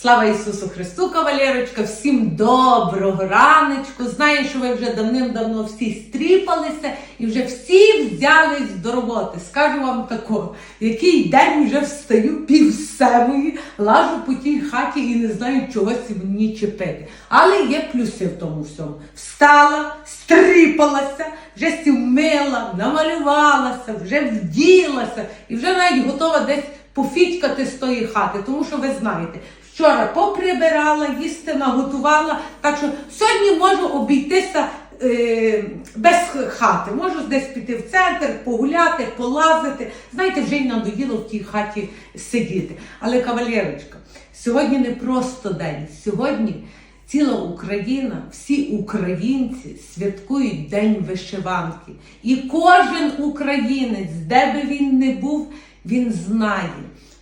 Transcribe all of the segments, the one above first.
Слава Ісусу Христу, кавалерочка! Всім доброго раночку! Знаю, що ви вже давним-давно всі стріпалися і вже всі взялись до роботи. Скажу вам тако, який день вже встаю пів семої, лажу по тій хаті і не знаю, чогось мені чепити. Але є плюси в тому всьому. Встала, стріпалася, вже сі вмила, намалювалася, вже вділася і вже навіть готова десь пофітькати з тої хати, тому що ви знаєте, вчора поприбирала, їсти наготувала, так що сьогодні можу обійтися е, без хати. Можу десь піти в центр, погуляти, полазити. Знаєте, вже й надоїло в тій хаті сидіти. Але кавалерочка, сьогодні не просто день. Сьогодні ціла Україна, всі українці святкують День вишиванки. І кожен українець, де би він не був, він знає,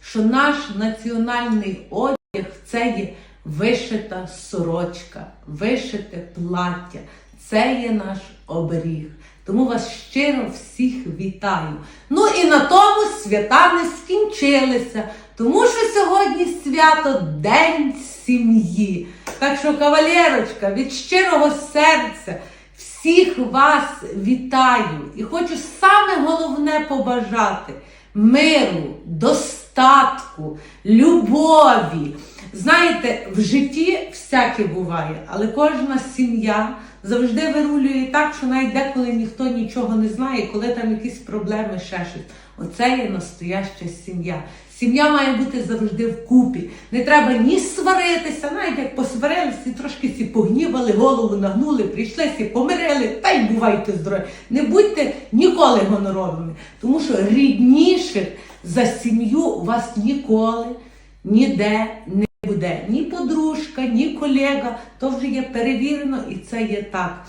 що наш національний одяг це є вишита сорочка, вишите плаття. Це є наш оберіг. Тому вас щиро всіх вітаю. Ну і на тому свята не скінчилися, тому що сьогодні свято День сім'ї. Так що, кавалерочка, від щирого серця всіх вас вітаю і хочу саме головне побажати миру, достатку, любові. Знаєте, в житті всяке буває, але кожна сім'я завжди вирулює так, що навіть деколи ніхто нічого не знає, коли там якісь проблеми, ще щось. Оце є настояща сім'я. Сім'я має бути завжди вкупі. Не треба ні сваритися, навіть як посварилися, трошки сі погнівали, голову нагнули, прийшли, сі помирили, та й бувайте здорові. Не будьте ніколи гоноровими, тому що рідніших за сім'ю вас ніколи ніде не буде. Ні подружка, ні колега, то вже є перевірено і це є так.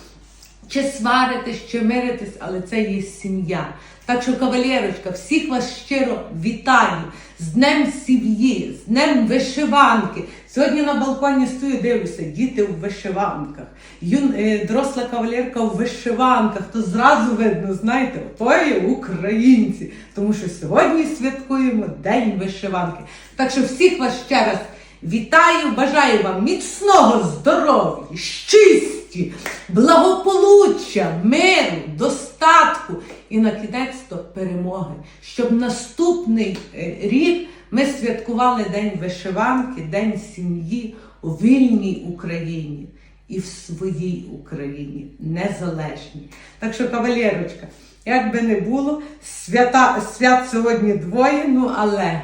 Чи сваритись, чи миритись, але це є сім'я. Так що, кавалерочка, всіх вас щиро вітаю з Днем сім'ї, з Днем вишиванки. Сьогодні на балконі стою, дивлюся, діти в вишиванках, юн, е, доросла кавалерка в вишиванках, то зразу видно, знаєте, то є українці. Тому що сьогодні святкуємо День вишиванки. Так що всіх вас ще раз вітаю, бажаю вам міцного здоров'я, щисті, благополуччя, миру, достатку і на кінець то перемоги. Щоб наступний е, рік ми святкували День вишиванки, День сім'ї у вільній Україні і в своїй Україні незалежній. Так що, кавалерочка, як би не було, свята, свят сьогодні двоє, ну але.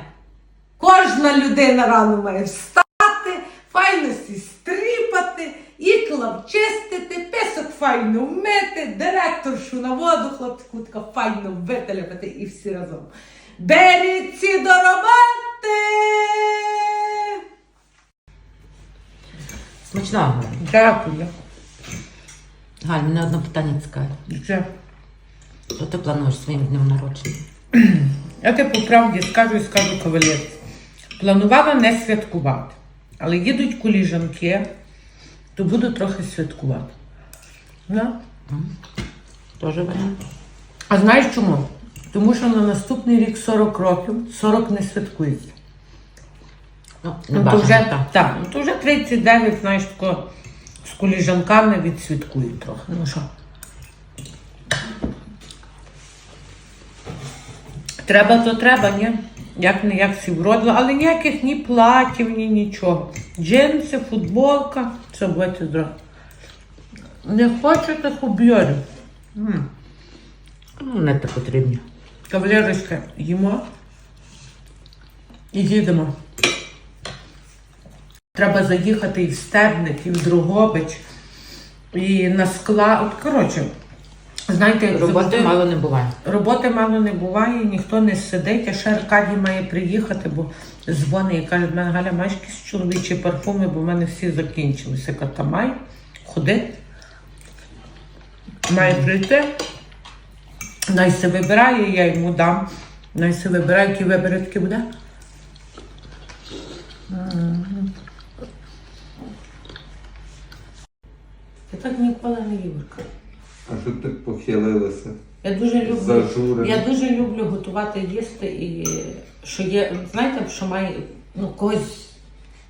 Кожна людина рано має встати, файно сі стріпати, іклав чистити, писок файно вмити, директоршу на воду, хлопчику така файно вителепати і всі разом. Беріться до роботи! Смачного. Дякую. Галь, мене одне питання цікаве. Це. Що ти плануєш своїм днем народження? Я тебе по правді скажу і скажу кавалерці. Планувала не святкувати, але їдуть коліжанки, то буду трохи святкувати. Да? Варіант. А знаєш чому? Тому що на наступний рік 40 років, 40 не святкується. Ну, Ну, то бажано, вже, так. ну, то вже 39, знаєш, тако, з коліжанками відсвяткують трохи. Ну що? Треба, то треба, ні? Як не як всі вродила, але ніяких ні платів, ні нічого. Джинси, футболка, все, будьте здорові. Не хочете хубйорів. Ну, не те потрібні. Кавалерочка, їмо і їдемо. Треба заїхати і в Стебник, і в Другобич, і на скла. От, коротше, знаєте, Роботи завжди, мало не буває. роботи мало не буває, ніхто не сидить, а ще Аркадій має приїхати, бо дзвонить і каже, в мене Галя, маєш якісь чоловічі парфуми, бо в мене всі закінчилися. Я кажу, та май, ходи. Має прийти. Най се вибирає, я йому дам. Най се вибирає, який вибере, таки буде. Я так ніколи не Юрка. Що ти похилилася? Я дуже люблю. Зажурена. Я дуже люблю готувати їсти і що є, знаєте, що має ну, когось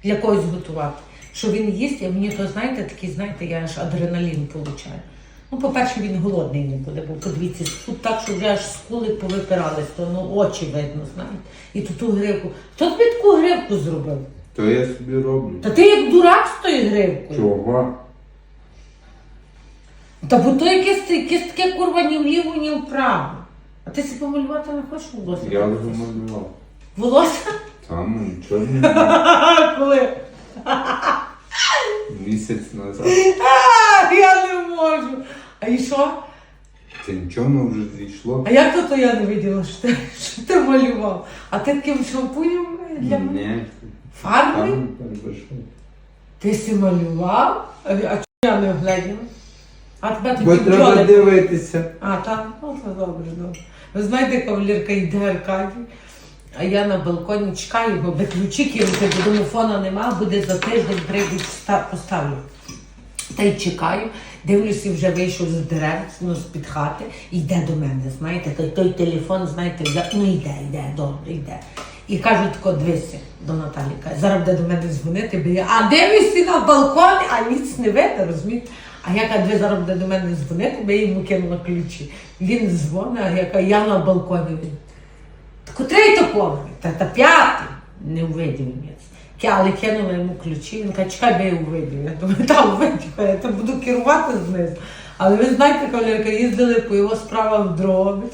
для когось готувати. Що він їсть, і мені то, знаєте, такий, знаєте, я аж адреналін получаю. Ну, по-перше, він голодний не буде, бо подивіться, тут так, що вже аж скули повипирались, то ну, очі видно, знаєте. І ту ту гривку. Хто тобі таку гривку зробив? То я собі роблю. Та ти як дурак з тою гривкою. Чого? Та бо то якесь, якесь таке курва ні вліво, ні вправо. А ти себе помалювати не хочеш волосся? Я вже малював. Волосся? Там нічого не було. Коли? місяць назад. А, я не можу. А і що? Це нічого вже зійшло. А як то, то я не виділа, що ти, що ти малював? А ти таким шампунем для мене? Ні. Фарбою? Там перебачаю. Ти си малював? А, а чого я не огляділа? А тебе Бо тоді треба бджоли. дивитися. А, так, ну це добре, добре. Ви знаєте, кавалерка йде Аркадій, а я на балконі чекаю, бо без кинути, бо домофона нема, буде за тиждень прийдуть ста- поставлю. Та й чекаю, дивлюся, вже вийшов з дерев, ну, з-під хати, йде до мене, знаєте, той, той телефон, знаєте, взяв, ну йде, йде, добре, йде. І кажуть, тако, дивися до Наталі, каже, зараз буде до мене дзвонити, бо я, а дивишся на балконі, а ніц не видно, розумієте? А я кажу, «Диви, зараз до мене дзвонити, бо я йому кинула ключі. Він дзвонить, а я кажу, я на балконі. Він, та котрий то поверх? Та, та п'ятий. Не увидів мені. Але кинула йому ключі, він каже, чекай, бо я увидів. Я думаю, там увидів, я то буду керувати знизу. Але ви знаєте, кавалерка, їздили по його справах в Дрогобич.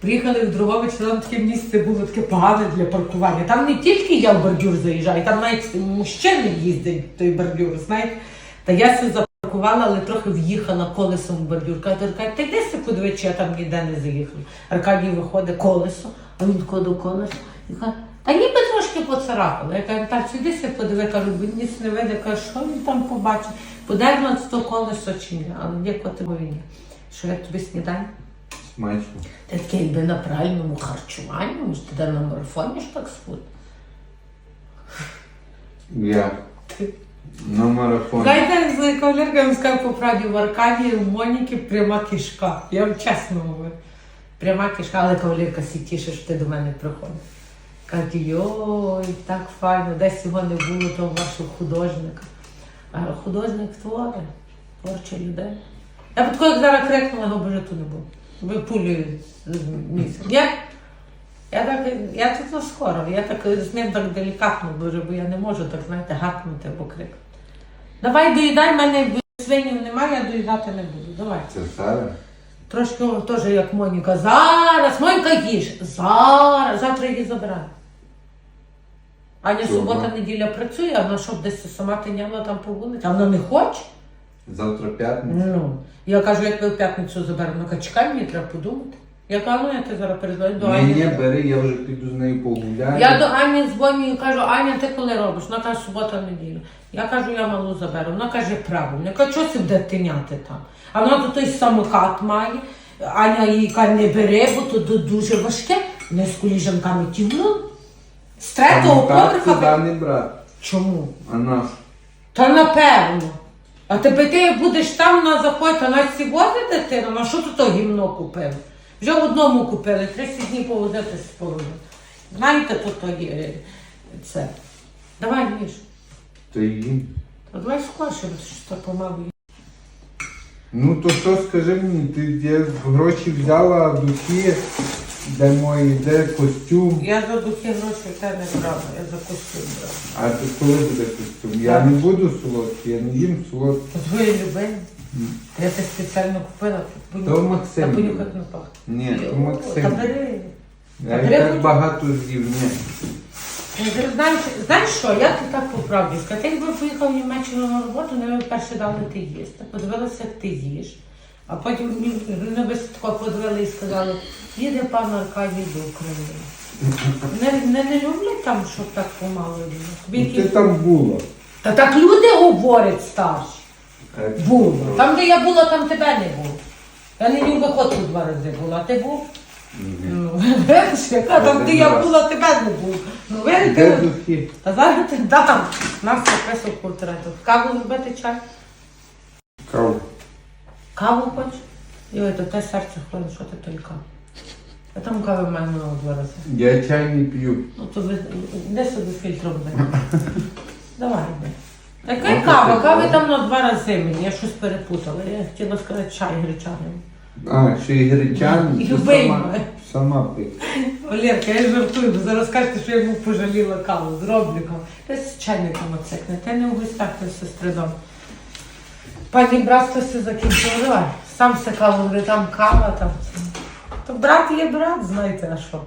Приїхали в Дрогобич, там таке місце було таке погане для паркування. Там не тільки я в бордюр заїжджаю, там навіть мужчини їздять той бордюр, знаєте. Та я се запаркувала, але трохи в'їхала колесом в бордюр. Каже, Аркадій, ти йди се подивись, чи я там ніде не заїхала. Аркадій виходить колесо, а він до колеса і каже, та ніби трошки поцарапала. Я кажу, так, сюди се подиви, кажу, бо ніц не видно. Каже, що він там побачив? Подернув то колесо чи ні, але дякувати Богу ні. Що як тобі снідай? Смачно. Ти такий якби на правильному харчуванні, може ти де на марафоні ж так схуд. Я. На марафон. Знаєте, з кавалерка я вам скажу по правді, в Аркадії, у Моніки пряма кишка. Я вам чесно говорю. Пряма кишка, але кавалерка сі тіше, що ти до мене приходиш. Каже, йой, так файно, десь його не було того вашого художника. А художник творить, творча людей. Я б такого, зараз крикнула, його боже тут не було. Ви пулею з. Я, так, я тут ну, скоро, я так з ним так делікатно дуже, бо я не можу так, знаєте, гакнути або крикнути. Давай доїдай, мене свинів немає, я доїдати не буду. Давай. Це зараз. Трошки теж як Моніка. Зараз, Монька їж. Зараз, завтра її забираю. Аня Чого? субота, неділя працює, а вона щоб десь сама тиняла там по вулиці. А вона не хоче. Завтра п'ятниця. Ну. Я кажу, як ви в п'ятницю заберемо. Вона чекай, мені треба подумати. Я кажу, я ти зараз перезвоню до Ні, Ані. ні, бери, я вже піду з нею погуляю. Я до Ані дзвоню і кажу, Аня, ти коли робиш? Вона каже, субота, неділя. Я кажу, я малу заберу. Вона каже, правильно. Я кажу, що це буде тиняти там? А вона тут той самокат має. Аня їй каже, не бери, бо то дуже важке. Не з коліжанками тягну. З третього поверха. не брати. Чому? А наш. Та напевно. А тебе ти будеш там на заходь, а нас дитину, ну, а що тут то гімно купили? Вже в одному купили, 30 днів повозити з половиною. Знаєте, то то є е, це. Давай їж. То їм. Та давай скорше, бо що то помалу. Ну то що скажи мені, ти де гроші взяла, духи, де мої, де костюм. Я за духи гроші в тебе не брала, я за костюм брала. А то коли буде костюм? Я не буду солодкий, я не їм солодкий. То твої любимі. Я це спеціально купила. То Понюхати Максим. Та понюхати не пахне. Ні, то Та Максим. бери. Я Та і так багато з'їв, ні. Знаєш, знаєш що, я ти так по правді скажу. Ти якби поїхав в Німеччину на роботу, не перше дали ти їсти. Подивилася, як ти їш. А потім мені- не такого подивили і сказали, їде пан Аркадій до України. Не, не, не люблять там, щоб так помало їли. Тобі Ну, Ти якісь- там була. Та так люди говорять старші. Було. Там, де я була, там тебе не було. Я не в виходку два рази була, ти був? Ну, видиш, яка там, де я була, тебе не було. Ну, духи? та зараз ти дам. Нас записав портрет. Каву зробити чай? Кав. Каву хочеш? Йой, то те серце ходить, що ти той каву? А там кави в мене на два рази. Я чай не п'ю. Ну то ви де собі фільтром. Давай. йди. Яка Ну, кава? Кави там на два рази мені, я щось перепутала. Я хотіла сказати чай гречаний. А, ще й гречаний, то Любий сама, сама пий. Валерка, я жартую, бо зараз кажете, що я йому пожаліла каву. Зроблю каву. Десь чайником оцекне. Ти не у гостях ти сестри дом. Пані брат хтось все закінчив. Давай. Сам все каву, там кава, там. це. То брат є брат, знаєте, а що?